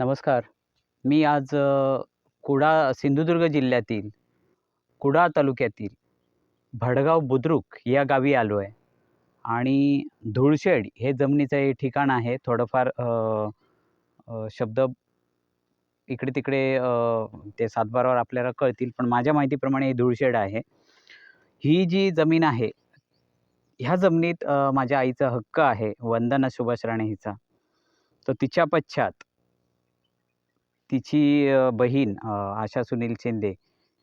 नमस्कार. मी आज कुडा सिंधुदुर्ग जिल्ह्यातील कुडा तालुक्यातील भडगाव बुद्रुक या गावी आलो आहे आणि धुळशेड हे जमिनीचं हे ठिकाण आहे. थोडंफार शब्द इकडे तिकडे ते सातबारावर आपल्याला कळतील. पण माझ्या माहितीप्रमाणे हे धुळशेड आहे. ही जी जमीन आहे ह्या जमिनीत माझ्या आईचा हक्क आहे. वंदना सुभाष राणे हिचा तर तिच्या पश्चात तिची बहीण आशा सुनील शिंदे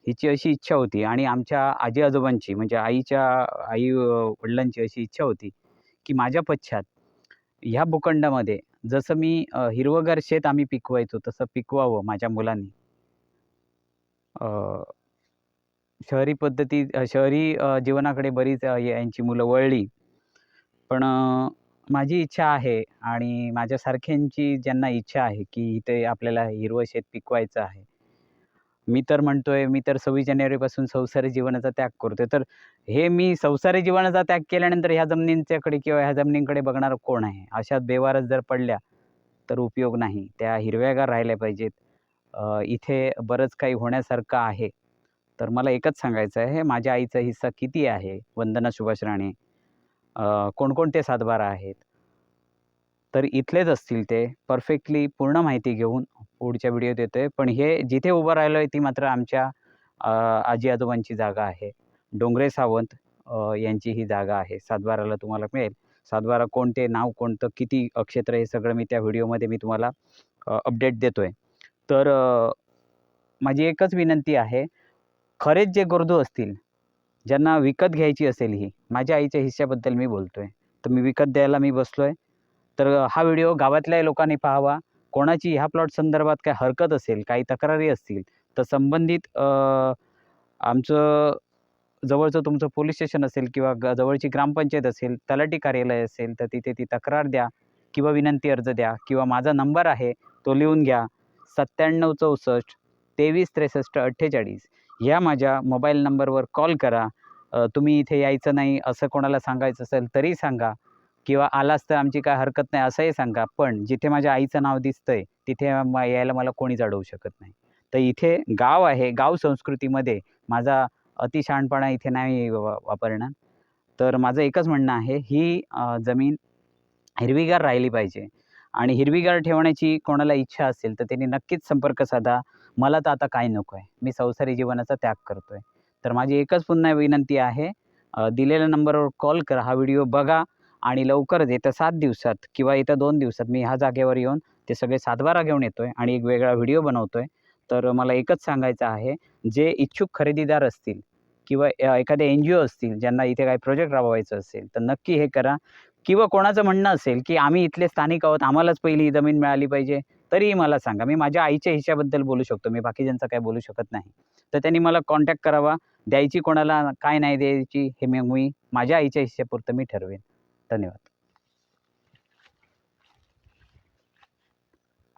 हिची अशी इच्छा होती आणि आमच्या आजी आजोबांची म्हणजे आईच्या आई वडिलांची अशी इच्छा होती की माझ्या पश्चात ह्या भूखंडामध्ये जसं मी अ, हिरवंगार शेत आम्ही पिकवायचो तसं पिकवावं माझ्या मुलांनी. शहरी पद्धती शहरी जीवनाकडे बरीच यांची मुलं वळली. पण माझी इच्छा आहे आणि माझ्यासारख्यांची ज्यांना इच्छा आहे की इथे आपल्याला हिरवं शेत पिकवायचं आहे. मी तर म्हणतोय मी तर सव्वीस जानेवारीपासून संसारी जीवनाचा त्याग करतोय. तर हे मी संसारी जीवनाचा त्याग केल्यानंतर ह्या जमिनींच्याकडे किंवा ह्या जमिनींकडे बघणारं कोण आहे? अशा बेवारच जर पडल्या तर उपयोग नाही. त्या हिरव्यागार राहिल्या पाहिजेत. इथे बरंच काही होण्यासारखं आहे. तर मला एकच सांगायचं आहे माझ्या आईचा हिस्सा किती आहे? वंदना सुभाष राणे. कोणकोणते सातबारा आहेत? तर इथलेच असतील ते. परफेक्टली पूर्ण माहिती घेऊन पुढच्या व्हिडिओत येतोय. पण हे जिथे उभं राहिलं आहे ती मात्र आमच्या आजी आजोबांची जागा आहे. डोंगरे सावंत यांची ही जागा आहे. सातबाराला तुम्हाला मिळेल. सातबारा कोणते नाव कोणतं किती क्षेत्र हे सगळं मी त्या व्हिडिओमध्ये मी तुम्हाला अपडेट देतोय. तर माझी एकच विनंती आहे. खरेच जे गरजू असतील ज्यांना विकत घ्यायची असेल ही माझ्या आईच्या हिश्श्याबद्दल मी बोलतो आहे तर मी विकत द्यायला मी बसलो आहे तर हा व्हिडिओ गावातल्या लोकांनी पाहावा. कोणाची ह्या प्लॉट संदर्भात काय हरकत असेल काही तक्रारी असतील तर संबंधित आमचं जवळचं तुमचं पोलीस स्टेशन असेल किंवा ग जवळची ग्रामपंचायत असेल तलाठी कार्यालय असेल तर तिथे ती तक्रार द्या किंवा विनंती अर्ज द्या किंवा माझा नंबर आहे तो लिहून घ्या. सत्त्याण्णव चौसष्ट तेवीस त्रेसष्ट अठ्ठेचाळीस. ह्या माझ्या मोबाईल नंबरवर कॉल करा. तुम्ही इथे यायचं नाही असं कोणाला सांगायचं असेल तरी सांगा. किंवा आलास तर आमची काय हरकत नाही असंही सांगा. पण जिथे माझ्या आईचं नाव दिसतंय तिथे यायला मला कोणीच अडवू शकत नाही. तर इथे गाव आहे गाव संस्कृतीमध्ये माझा अतिशहाणपणा इथे नाही वापरणार. तर माझं एकच म्हणणं आहे ही जमीन हिरवीगार राहिली पाहिजे. आणि हिरवीगार ठेवण्याची कोणाला इच्छा असेल तर त्यांनी नक्कीच संपर्क साधा. मला तर आता काय नको आहे मी संसारी जीवनाचा त्याग करतो आहे तर माझी एकच पुन्हा विनंती आहे दिलेल्या नंबरवर कॉल करा हा व्हिडिओ बघा आणि लवकरच येत्या सात दिवसात किंवा येत्या दोन दिवसात मी ह्या जागेवर येऊन ते सगळे सातबारा घेऊन येतो आहे आणि एक वेगळा व्हिडिओ बनवतो आहे तर मला एकच सांगायचं आहे जे इच्छुक खरेदीदार असतील किंवा अ, एखादे एन जी ओ असतील ज्यांना इथे काही प्रोजेक्ट राबवायचं असेल तर नक्की हे करा. किंवा कोणाचं म्हणणं असेल की आम्ही इथले स्थानिक आहोत आम्हालाच पहिली ही जमीन मिळाली पाहिजे तरीही मला सांगा. मी माझ्या आईच्या हिशाबद्दल बोलू शकतो मी बाकीच्यांचं काय बोलू शकत नाही. तर त्यांनी मला कॉन्टॅक्ट करावा. द्यायची कोणाला काय नाही द्यायची हे मी मी माझ्या आईच्या हिश्यापुरतं मी ठरवेन. धन्यवाद.